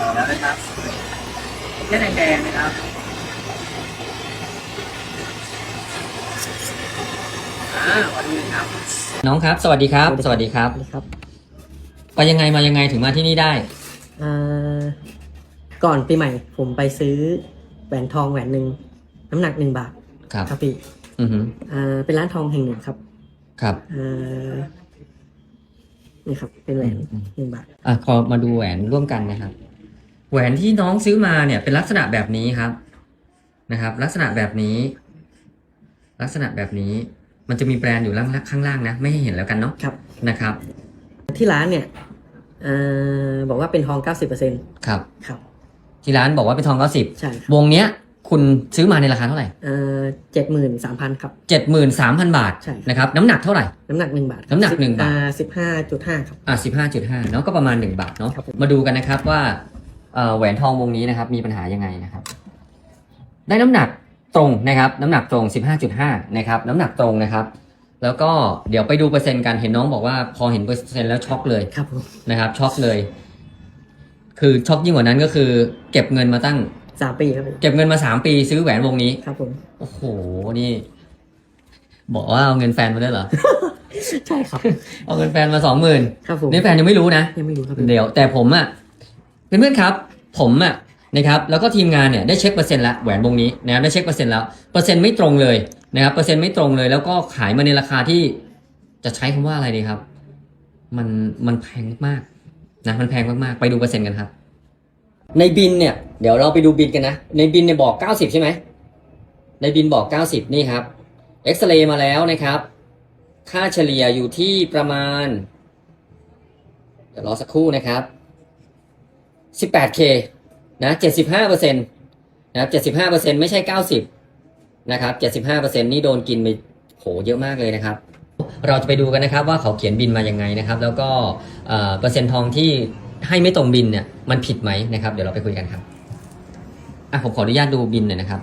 ต่อแล้วนะครับแค่แดงๆนะครับอ่าวันนี้ครับ น้องครับ สวัสดีครับ สวัสดีครับสวัสดีครับไปยังไงมายังไงถึงมาที่นี่ได้ อ่าก่อนปีใหม่ผมไปซื้อแหวนทองแหวนหนึ่งน้ำหนักหนึ่งบาทครับ ครับพี่อือฮึอ่าเป็นร้านทองแห่งหนึ่งครับครับ อ่านี่ครับเป็นแหวนอืม หนึ่งบาท อะขอมาดูแหวนร่วมกันนะครับ แหวนที่น้องซื้อมาเนี่ยเป็นลักษณะแบบนี้ครับนะครับ ลักษณะแบบนี้ ลักษณะแบบนี้มันจะมีแบรนด์อยู่ล่างข้างล่างนะ ไม่ให้เห็นแล้วกันเนาะครับ นะครับ ที่ร้านเนี่ยอ่าบอกว่าเป็นทองเก้าสิบเปอร์เซ็นต์ครับ ครับ ที่ร้านบอกว่าเป็นทองเก้าสิบใช่ครับวงเนี้ย คุณซื้อมาในราคาเท่าไหร่อ่าเจ็ดหมื่นสามพันครับเจ็ดหมื่นสามพันบาทใช่ นะครับ น้ำหนักเท่าไหร่ น้ำหนักหนึ่งบาทครับน้ำหนักหนึ่งบาทอ่าสิบห้าจุดห้าครับ อะสิบห้าจุดห้าเนาะก็ประมาณหนึ่งบาทเนาะครับผม มาดูกันนะครับว่าเอ่อ แหวนทองวงนี้นะครับ มีปัญหายังไงนะครับ ได้น้ำหนักตรงนะครับ น้ำหนักตรง 15.5 นะครับ น้ำหนักตรงนะครับ แล้วก็เดี๋ยวไปดูเปอร์เซ็นต์กันเห็นน้องบอกว่าพอเห็นเปอร์เซ็นต์แล้วช็อกเลยครับผมนะครับ ช็อกเลย คือช็อกยิ่งกว่านั้นก็คือ เก็บเงินมาตั้งสามปีครับผมเก็บเงินมา3ปีซื้อแหวนวงนี้ครับผมโอ้โหนี่ บอกว่าเอาเงินแฟนมาด้วยเหรอใช่ครับ เอาเงินแฟนมาสองหมื่นครับผมนี่แฟนยังไม่รู้นะยังไม่รู้ครับพี่เดี๋ยวแต่ผมอะ่ะ เพื่อนๆครับ ผมอะนะครับแล้วก็ทีมงานเนี่ยได้เช็คเปอร์เซ็นต์แล้วแหวนวงนี้นะครับได้เช็คเปอร์เซ็นต์แล้วเปอร์เซ็นต์ไม่ตรงเลยนะครับเปอร์เซ็นต์ไม่ตรงเลย แล้วก็ขายมาในราคาที่จะใช้คำว่าอะไรดีครับ มันมันแพงมากนะมันแพงมากๆไปดูเปอร์เซ็นต์กันครับ ในบินเนี่ยเดี๋ยวเราไปดูบินกันนะ ในบินเนี่ยบอก 90 ใช่ไหมในบินบอก 90 นี่ครับเอ็กซเรย์มาแล้วนะครับ ค่าเฉลี่ยอยู่ที่ประมาณ เดี๋ยวรอสักครู่นะครับ 18K นะ75%นะครับ75%ไม่ใช่ 90นะครับ75%นี่โดนกินไปโหเยอะมากเลยนะครับ เราจะไปดูกันนะครับว่าเขาเขียนบินมายังไงนะครับ แล้วก็เอ่อเปอร์เซ็นต์ทองที่ให้ไม่ตรงบินเนี่ยมันผิดไหมนะครับ เดี๋ยวเราไปคุยกันครับอะผมขออนุญาตดูบินหน่อยนะครับ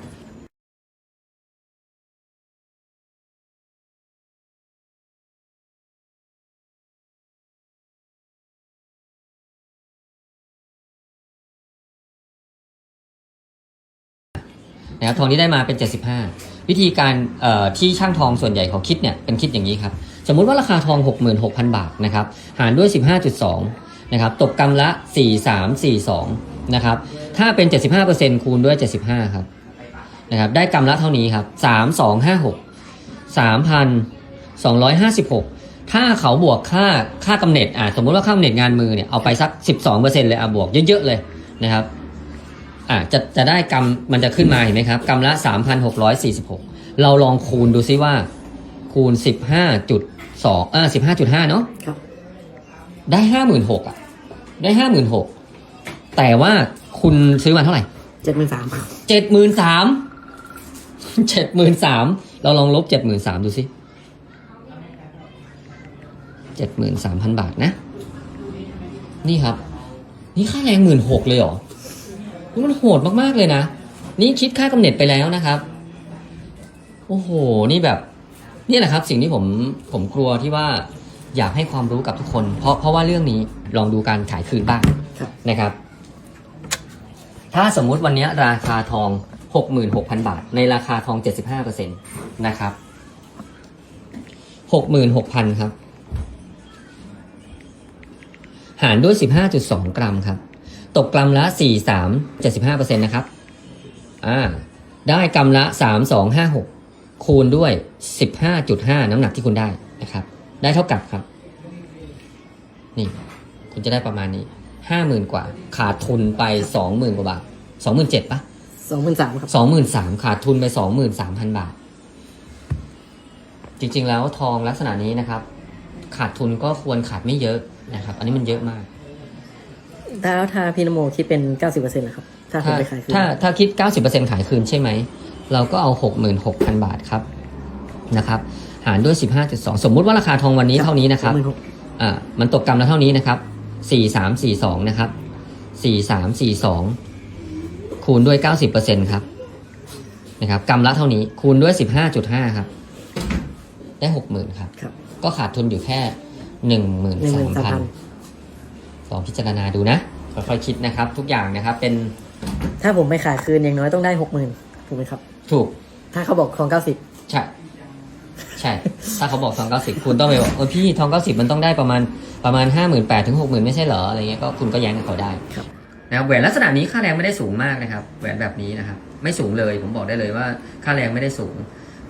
นะครับทองที่ได้มาเป็น 75 วิธีการที่ช่างทองส่วนใหญ่เขาคิดเนี่ยเป็นคิดอย่างนี้ครับสมมุติว่าราคาทอง 66,000 บาทนะครับหารด้วย 15.2นะครับตกกำละ 4342นะครับถ้าเป็น 75%คูณด้วย 75ครับนะครับได้กำละเท่านี้ครับ 3256 3,256 ถ้าเขาบวกค่าค่ากำเนิดอะสมมุติว่าค่ากำเนิดงานมือเนี่ยเอาไปสัก 12%เลยอะบวกเยอะๆเลยนะครับ อะจะจะได้กำมันจะขึ้นมาเห็นไหมครับกำละ 3,646 เราลองคูณดูซิว่า คูณ 15.2อ่า15.5 เนาะครับได้ 56,000อะ ได้ 56,000แต่ว่าคุณซื้อมาเท่าไหร่เจ็ดหมื่นสามครับ73,000 73,000เราลองลบ73,000ดูสิ73,000บาทนะ นี่ครับ นี่ค่าแรง16,000เลยเหรอนี่ มันโหดมากๆเลยนะ นี่คิดค่ากำเนิดไปแล้วนะครับ โอ้โห นี่แบบ นี่แหละครับ สิ่งที่ผมผมกลัวที่ว่าอยากให้ความรู้กับทุกคน เพราะเพราะว่าเรื่องนี้ลองดูการขายคืนบ้างครับนะครับ ถ้าสมมุติวันนี้ราคาทอง 66,000 บาท ในราคาทอง 75%นะครับ66,000 ครับ หารด้วย 15.2 กรัมครับ ตกกรัมละ43 75%นะครับ อ่า ได้กรัมละ 3256 คูณด้วย 15.5 น้ำหนักที่คุณได้นะครับ ได้เท่ากับครับ นี่ คุณจะได้ประมาณนี้ห้าหมื่นกว่า ขาดทุนไปสองหมื่นกว่าบาทสองหมื่นเจ็ดปะสองหมื่นสามครับสองหมื่นสามขาดทุนไปสองหมื่นสามพันบาท จริงๆแล้วทองลักษณะนี้นะครับ ขาดทุนก็ควรขาดไม่เยอะนะครับ อันนี้มันเยอะมาก ถ้าถ้าพี่นโมคิดเป็น 90%นะครับ ถ้าผมไปขายคืนถ้าถ้าคิด 90%ขายคืนใช่ไหม เราก็เอา 66,000 บาทครับนะครับ หารด้วย 15.2 สมมุติว่าราคาทองวันนี้เท่านี้นะครับอ่ามันตกกำรมละเท่านี้นะครับสี่สามสี่สองนะครับสี่สามสี่สองคูณด้วย 90%ครับนะครับกำรมละเท่านี้คูณด้วย 15.5 ครับ ได้ 60,000 ครับ ก็ขาดทุนอยู่แค่หนึ่งหมื่นสามพัน ลองพิจารณาดูนะค่อยๆคิดนะครับ ทุกอย่างนะครับเป็นถ้าผมไม่ขายคืนอย่างน้อยต้องได้หกหมื่นถูกไหมครับ ถูกถ้าเขาบอกทองเก้าสิบใช่ใช่ ถ้าเขาบอกทองเก้าสิบคุณต้องไปบอกเออพี่ทองเก้าสิบมันต้องได้ประมาณประมาณห้าหมื่นแปดถึงหกหมื่นไม่ใช่เหรออะไรเงี้ยก็คุณก็แย้งกับเขาได้ครับนะครับแหวนลักษณะนี้ค่าแรงไม่ได้สูงมากนะครับ แหวนแบบนี้นะครับ ไม่สูงเลยผมบอกได้เลยว่าค่าแรงไม่ได้สูง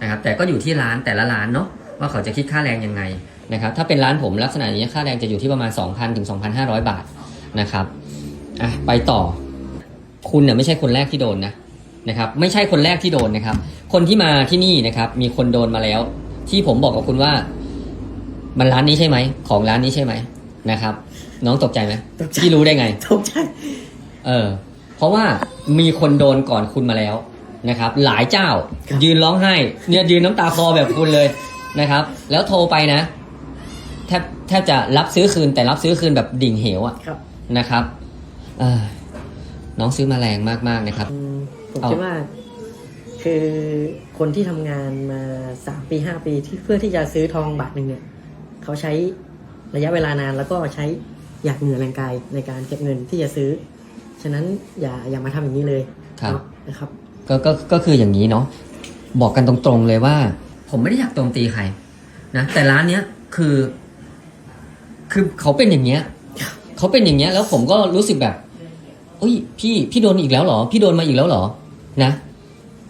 นะครับ แต่ก็อยู่ที่ร้านแต่ละร้านเนาะว่าเขาจะคิดค่าแรงยังไง นะครับถ้าเป็นร้านผมลักษณะนี้ค่าแรงจะอยู่ที่ประมาณ 2,000ถึง2,500 บาทนะครับอะไปต่อ คุณเนี่ยไม่ใช่คนแรกที่โดนนะนะครับไม่ใช่คนแรกที่โดนนะครับ คนที่มาที่นี่นะครับ มีคนโดนมาแล้ว ที่ผมบอกกับคุณว่า มันร้านนี้ใช่ไหมของร้านนี้ใช่ไหมนะครับ น้องตกใจไหมตกใจพี่รู้ได้ไงถูกใจเออ เพราะว่ามีคนโดนก่อนคุณมาแล้วนะครับ หลายเจ้าครับยืนร้องไห้เนี่ยยืนน้ำตาคลอแบบคุณเลยนะครับ แล้วโทรไปนะแทบแทบจะรับซื้อคืนแต่รับซื้อคืนแบบดิ่งเหวอะครับนะครับเออน้องซื้อมาแรงมากๆนะครับ อืมผมเอา คิดว่า คือคนที่ทำงานมาสามปีห้าปีที่เพื่อที่จะซื้อทองบาทหนึ่งเนี่ยเขาใช้ระยะเวลานานแล้วก็ใช้อยากเหงื่อแรงกายในการเก็บเงินที่จะซื้อ ฉะนั้นอย่าอย่ามาทำอย่างนี้เลยครับ เนาะนะครับ ก็ก็ก็คืออย่างนี้เนาะบอกกันตรงๆเลยว่า ผมไม่ได้อยากโจมตีใครนะแต่ร้านเนี้ยคือ คือเขาเป็นอย่างเงี้ยเขาเป็นอย่างเงี้ย แล้วผมก็รู้สึกแบบอุ้ยพี่พี่โดนอีกแล้วเหรอ พี่โดนมาอีกแล้วเหรอ นะ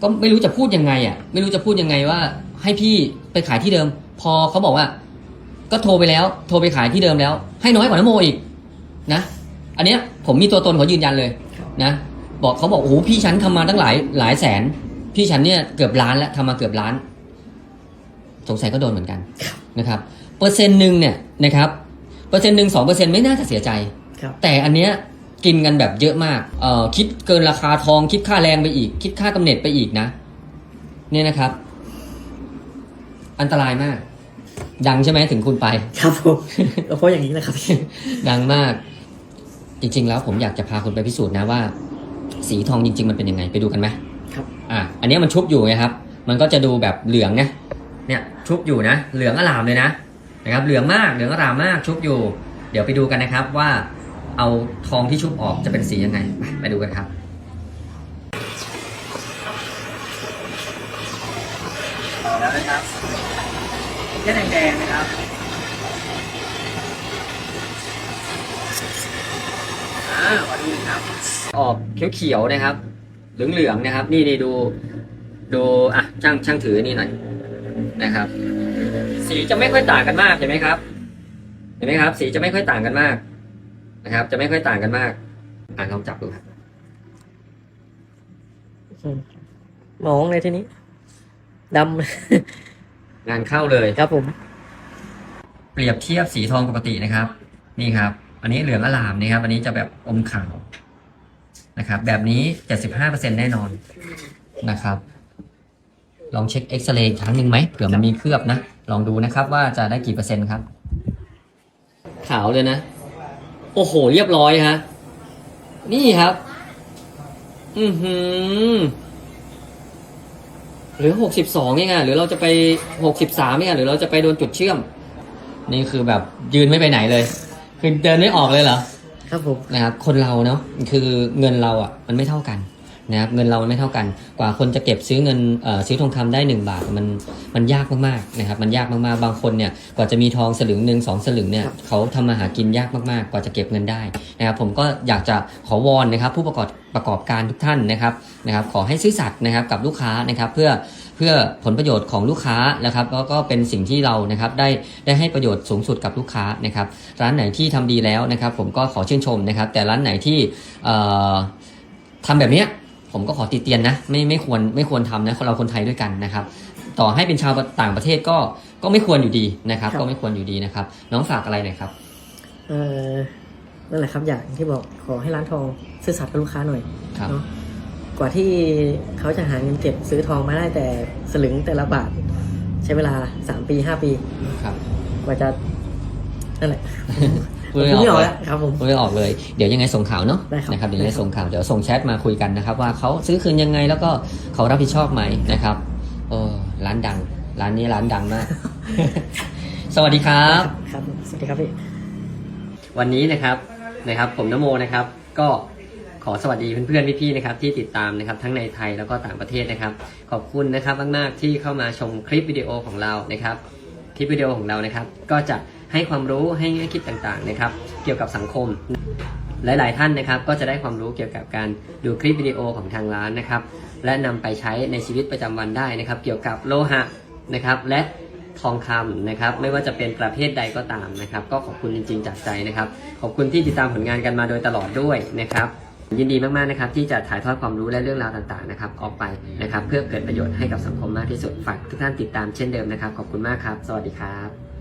ก็ไม่รู้จะพูดยังไงอะ ไม่รู้จะพูดยังไงว่า ให้พี่ไปขายที่เดิม พอเขาบอกว่า ก็โทรไปแล้ว โทรไปขายที่เดิมแล้ว ให้น้อยกว่านโมอีก นะ อันเนี้ย ผมมีตัวตนเขายืนยันเลย นะบอกเขาบอกโอ้โหพี่ฉันทำมาตั้งหลายหลายแสน พี่ฉันเนี่ยเกือบล้านแล้วทำมาเกือบล้าน สงสัยก็โดนเหมือนกันนะครับ เปอร์เซ็นต์หนึ่งเนี่ยนะครับ เปอร์เซ็นต์หนึ่งสองเปอร์เซ็นต์ไม่น่าจะเสียใจครับแต่อันเนี้ยกินกันแบบเยอะมากเอ่อคิดเกินราคาทองคิดค่าแรงไปอีก คิดค่ากำเนิดไปอีกนะ เนี่ยนะครับ อันตรายมาก ดังใช่ไหมถึงคุณไป ครับผมก็เพราะอย่างนี้นะครับ ดังมาก จริง ๆ แล้วผมอยากจะพาคุณไปพิสูจน์นะว่า สีทองจริง ๆ มันเป็นยังไงไปดูกันไหมครับ อะอันเนี้ยมันชุบอยู่ไงครับ มันก็จะดูแบบเหลืองนะเนี่ย ชุบอยู่นะเหลืองอลามเลยนะ นะครับเหลืองมากเหลืองอลามมากชุบอยู่ เดี๋ยวไปดูกันนะครับว่าเอาทองที่ชุบออกจะเป็นสียังไงไปไปดูกันครับต่อแล้วนะครับแค่แดงๆนะครับอ่ามาดูนะครับ ออกเขียวๆนะครับ เหลืองๆนะครับ นี่นี่ดู ดู อะ ช่างช่างถือนี่หน่อยนะครับ สีจะไม่ค่อยต่างกันมากเห็นไหมครับ เห็นไหมครับ สีจะไม่ค่อยต่างกันมากนะครับ จะไม่ค่อยต่างกันมาก อะลองจับดูครับมองเลยทีนี้ดงานเข้าเลยำครับผม เปรียบเทียบสีทองปกตินะครับ นี่ครับ อันนี้เหลืองอลามนะครับ อันนี้จะแบบอมขาวนะครับ แบบนี้75%แน่นอนนะครับ ลองเช็คเอ็กซเรย์อีกครั้งหนึ่งไหมเผื่อมันมีเคลือบนะ ลองดูนะครับว่าจะได้กี่เปอร์เซ็นต์ครับ ขาวเลยนะ โอ้โห เรียบร้อยฮะ นี่ครับ อือหือหรือหกสิบสองเองอะหรือเราจะไปหกสิบสามเองอะหรือเราจะไปโดนจุดเชื่อม นี่คือแบบยืนไม่ไปไหนเลย คือเดินไม่ออกเลยเหรอ ครับผมนะครับ คนเราเนาะคือเงินเราอะ มันไม่เท่ากัน นะครับเงินเรามันไม่เท่ากัน กว่าคนจะเก็บซื้อเงินเอ่อซื้อทองคำได้หนึ่งบาทมันมันยากมากๆนะครับมันยากมากๆบางคนเนี่ยกว่าจะมีทองสลึงหนึ่งสองสลึงเนี่ยเขาทำมาหากินยากมากๆ กว่าจะเก็บเงินได้นะครับผมก็อยากจะขอวอนนะครับ ผู้ประกอบประกอบการทุกท่านนะครับนะครับ ขอให้ซื่อสัตย์นะครับกับลูกค้านะครับเพื่อเพื่อผลประโยชน์ของลูกค้านะครับแล้วก็เป็นสิ่งที่เรานะครับได้ได้ให้ประโยชน์สูงสุดกับลูกค้านะครับ ร้านไหนที่ทำดีแล้วนะครับ ผมก็ขอชื่นชมนะครับ แต่ร้านไหนที่เอ่อทำแบบเนี้ย ผมก็ขอติเตียนนะไม่ไม่ควรไม่ควรทำนะเราคนไทยด้วยกันนะครับ ต่อให้เป็นชาวต่างประเทศก็ก็ไม่ควรอยู่ดีนะครับ ครับ ก็ไม่ควรอยู่ดีนะครับ น้องฝากอะไรหน่อยครับ เออนั่นแหละครับอย่างที่บอกขอให้ร้านทองซื่อสัตย์กับลูกค้าหน่อยครับ เนาะกว่าที่เขาจะหาเงินเก็บซื้อทองมาได้แต่สลึงแต่ละบาท ใช้เวลาสามปีห้าปี ครับ กว่าจะนั่นแหละ พูดไม่ผมไม่ออออกกเลแล้ยวครับผมพูดไม่ออกเลย เดี๋ยวยังไงส่งข่าวเนาะได้ครับนะครับเดี๋ยวยังไงส่งข่าวเดี๋ยวส่งแชทมาคุยกันนะครับ ว่าเขาซื้อคืนยังไงแล้วก็เขารับผิดชอบไหมนะครับโอ้ร้านดัง ร้านนี้ร้านดังมาก สวัสดีครับครับผมสวัสดีครับพี่วันนี้นะครับนะครับ ผมนโมนะครับ ก็ขอสวัสดีเพื่อนๆพี่ๆนะครับที่ติดตามนะครับทั้งในไทยแล้วก็ต่างประเทศนะครับ ขอบคุณนะครับมากๆที่เข้ามาชมคลิปวิดีโอของเรานะครับ คลิปวิดีโอของเรานะครับ ก็จะ ให้ความรู้ให้แง่คิดต่างๆนะครับ เกี่ยวกับสังคม หลายๆท่านนะครับ ก็จะได้ความรู้เกี่ยวกับการดูคลิปวิดีโอของทางร้านนะครับ และนำไปใช้ในชีวิตประจำวันได้นะครับ เกี่ยวกับโลหะนะครับ และทองคำนะครับ ไม่ว่าจะเป็นประเภทใดก็ตามนะครับ ก็ขอบคุณจริง ๆ จากใจนะครับ ขอบคุณที่ติดตามผลงานกันมาโดยตลอดด้วยนะครับยินดีมากๆนะครับที่จะถ่ายทอดความรู้และเรื่องราวต่างๆนะครับออกไปนะครับ เพื่อเกิดประโยชน์ให้กับสังคมมากที่สุดฝากทุกท่านติดตามเช่นเดิมนะครับ ขอบคุณมากครับ สวัสดีครับ